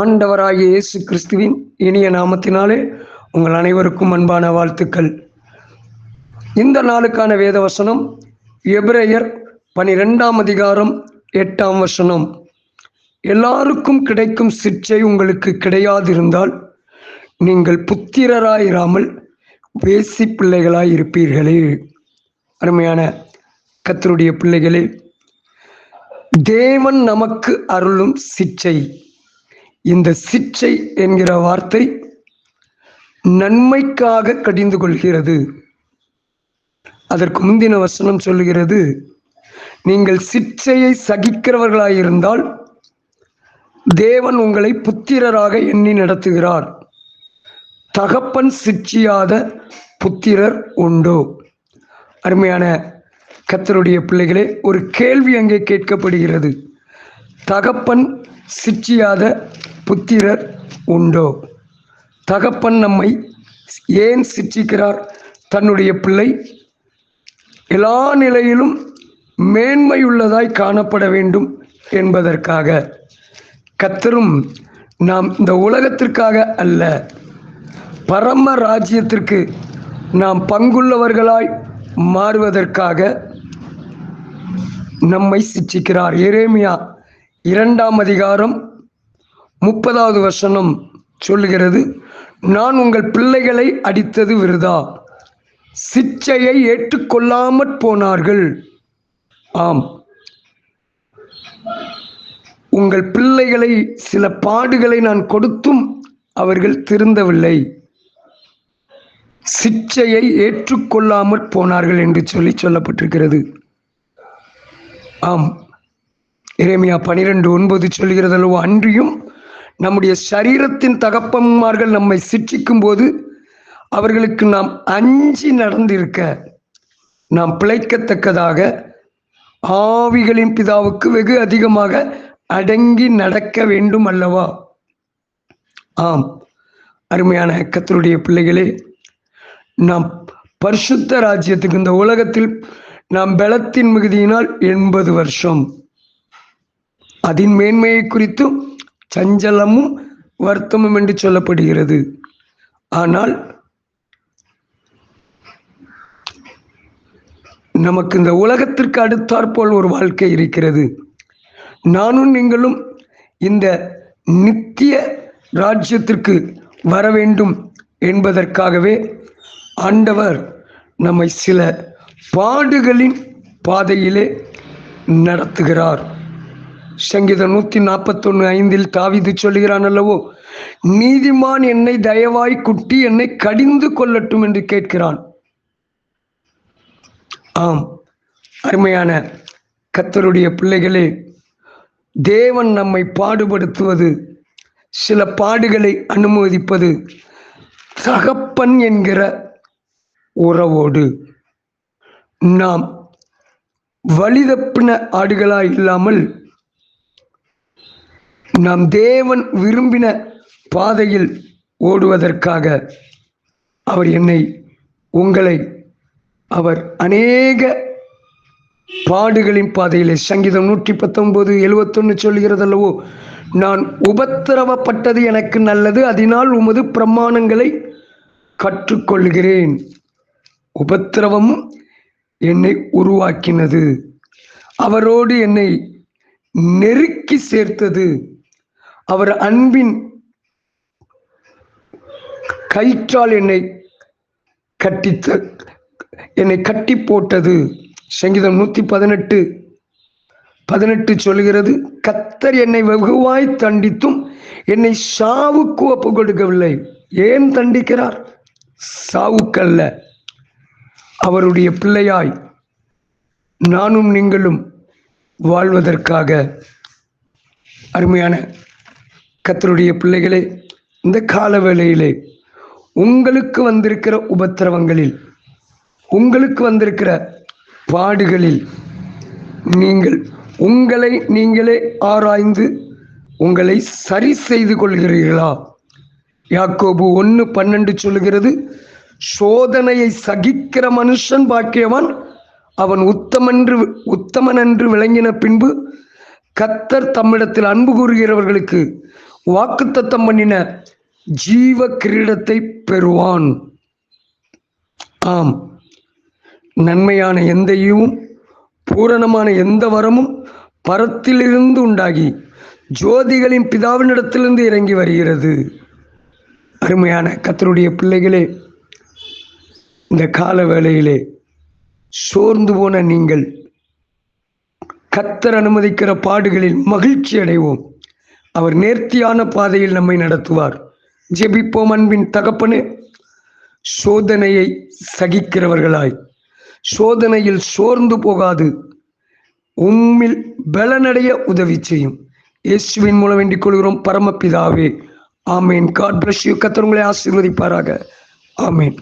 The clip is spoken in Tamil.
ஆண்டவராகிய இயேசு கிறிஸ்துவின் இனிய நாமத்தினாலே உங்கள் அனைவருக்கும் அன்பான வாழ்த்துக்கள். இந்த நாளுக்கான வேத வசனம் எபிரேயர் பனிரெண்டாம் அதிகாரம் எட்டாம் வசனம். எல்லாருக்கும் கிடைக்கும் சிற்சை உங்களுக்கு கிடையாதிருந்தால் நீங்கள் புத்திரராயிராமல் வேசி பிள்ளைகளாய் இருப்பீர்களே. அருமையான கத்தருடைய பிள்ளைகளே தேவன் நமக்கு அருளும் சிற்சை இந்த சிற்சை என்கிற வார்த்தை நன்மைக்காக கடிந்து கொள்கிறது. அதற்கு முந்தின வசனம் சொல்லுகிறது நீங்கள் சிற்சையை சகிக்கிறவர்களாயிருந்தால் தேவன் உங்களை புத்திரராக எண்ணி நடத்துகிறார். தகப்பன் சிற்சியாத புத்திரர் உண்டோ? அருமையான கத்தருடைய பிள்ளைகளே ஒரு கேள்வி அங்கே கேட்கப்படுகிறது. தகப்பன் சிற்சியாத புத்திரர் உண்டோ? தகப்பன் நம்மை ஏன் சிற்றிக்கிறார் தன்னுடைய பிள்ளை எல்லா நிலையிலும் மேன்மையுள்ளதாய் காணப்பட வேண்டும் என்பதற்காக. கத்தரும் நாம் இந்த உலகத்திற்காக அல்ல பரம ராஜ்யத்திற்கு நாம் பங்குள்ளவர்களாய் மாறுவதற்காக நம்மை சிச்சிக்கிறார் எரேமியா இரண்டாம் அதிகாரம் முப்பதாவது வசனம் சொல்லுகிறது நான் உங்கள் பிள்ளைகளை அடித்தது விருதா? சிச்சையை ஏற்றுக்கொள்ளாமற் போனார்கள். ஆம். உங்கள் பிள்ளைகளை சில பாடுகளை நான் கொடுத்தும் அவர்கள் திருந்தவில்லை. சிச்சையை ஏற்றுக்கொள்ளாமற் போனார்கள் என்று சொல்லி சொல்லப்பட்டிருக்கிறது. ஆம். இறைமையா பனிரெண்டு ஒன்பது சொல்கிறது அல்லவோ அன்றியும் நம்முடைய சரீரத்தின் தகப்பன்மார்கள் நம்மை சிற்றிக்கும் போது அவர்களுக்கு நாம் அஞ்சி நடந்திருக்க நாம் பிழைக்கத்தக்கதாக ஆவிகளின் பிதாவுக்கு வெகு அதிகமாக அடங்கி நடக்க வேண்டும் அல்லவா? ஆம். அருமையான கத்தருடைய பிள்ளைகளே நாம் பரிசுத்த ராஜ்யத்துக்கு இந்த உலகத்தில் நாம் பலத்தின் மிகுதியினால் எண்பது வருஷம். அதன் மேன்மையை குறித்தும் சஞ்சலமும் வருத்தமும் என்று சொல்லப்படுகிறது. ஆனால் நமக்கு இந்த உலகத்திற்கு அடுத்தாற்போல் ஒரு வாழ்க்கை இருக்கிறது. நானும் நீங்களும் இந்த நித்திய ராஜ்யத்திற்கு வர வேண்டும் என்பதற்காகவே ஆண்டவர் நம்மை சில பாடுகளின் பாதையிலே நடத்துகிறார். சங்கீதம் நூத்தி நாற்பத்தொன்னு ஐந்தில் தாவிது சொல்கிறான் அல்லவோ நீதிமான் என்னை தயவாய் குட்டி என்னை கடிந்து கொள்ளட்டும் என்று கேட்கிறான். ஆம் அருமையான கத்தருடைய பிள்ளைகளே தேவன் நம்மை பாடுபடுத்துவது சில பாடுகளை அனுமதிப்பது தகப்பன் என்கிற உறவோடு. நாம் வழிதப்பின ஆடுகளாய் இல்லாமல் நாம் தேவன் விரும்பின பாதையில் ஓடுவதற்காக அவர் என்னை உங்களை அவர் அநேக பாடுகளின் பாதையிலே சங்கீதம் நூற்றி பத்தொன்பது எழுவத்தொன்னு சொல்கிறதல்லவோ நான் உபத்திரவப்பட்டது எனக்கு நல்லது அதனால் உமது பிரமாணங்களை கற்றுக்கொள்கிறேன். உபத்திரவமும் என்னை உருவாக்கினது. அவரோடு என்னை நெருக்கி சேர்த்தது. அவர் அன்பின் கயிற்றால் என்னை கட்டித்த என்னை கட்டி போட்டது சங்கீதம் நூத்தி பதினெட்டு பதினெட்டு சொல்கிறது கத்தர் என்னை வெகுவாய் தண்டித்தும் என்னை சாவுக்கு ஒப்பு கொடுக்கவில்லை. ஏன் தண்டிக்கிறார்? சாவுக்கல்ல. அவருடைய பிள்ளையாய் நானும் நீங்களும் வாழ்வதற்காக அருமையான கத்தருடைய பிள்ளைகளே இந்த கால வேளையிலே உங்களுக்கு வந்திருக்கிற உபத்திரவங்களில் உங்களுக்கு வந்திருக்கிற பாடுகளில் நீங்கள் உங்களை நீங்களே ஆராய்ந்து உங்களை சரி செய்து கொள்கிறீர்களா? யாக்கோபு ஒன்று பன்னெண்டு சொல்லுகிறது சோதனையை சகிக்கிற மனுஷன் பாக்கியவன் அவன் உத்தமன்று உத்தமன் என்று விளங்கின பின்பு கத்தர் தம்மிடத்தில் அன்பு கூறுகிறவர்களுக்கு வாக்குத்தத்தம் பண்ணின ஜீவ கிரீடத்தை பெறுவான். ஆம். நன்மையான எந்த ஈவும் பூரணமான எந்த வரமும் பரத்திலிருந்து உண்டாகி ஜோதிகளின் பிதாவினிடத்திலிருந்து இறங்கி வருகிறது. அருமையான கத்தருடைய பிள்ளைகளே இந்த கால வேளையிலே சோர்ந்து போன நீங்கள் கத்தர் அனுமதிக்கிற பாடுகளில் மகிழ்ச்சி அடைவோம். அவர் நேர்த்தியான பாதையில் நம்மை நடத்துவார். ஜெபிப்போம் அன்பின் தகப்பனே. சோதனையை சகிக்கிறவர்களாய். சோதனையில் சோர்ந்து போகாது. உம்மில் பலனடைய உதவி செய்யும். இயேசுவின் மூலம் வேண்டிக் கொள்கிறோம் பரமபிதாவே. ஆமேன். காட் பிளஸ் யூ கத்தர் உங்களை ஆசீர்வதிப்பாராக. ஆமேன்.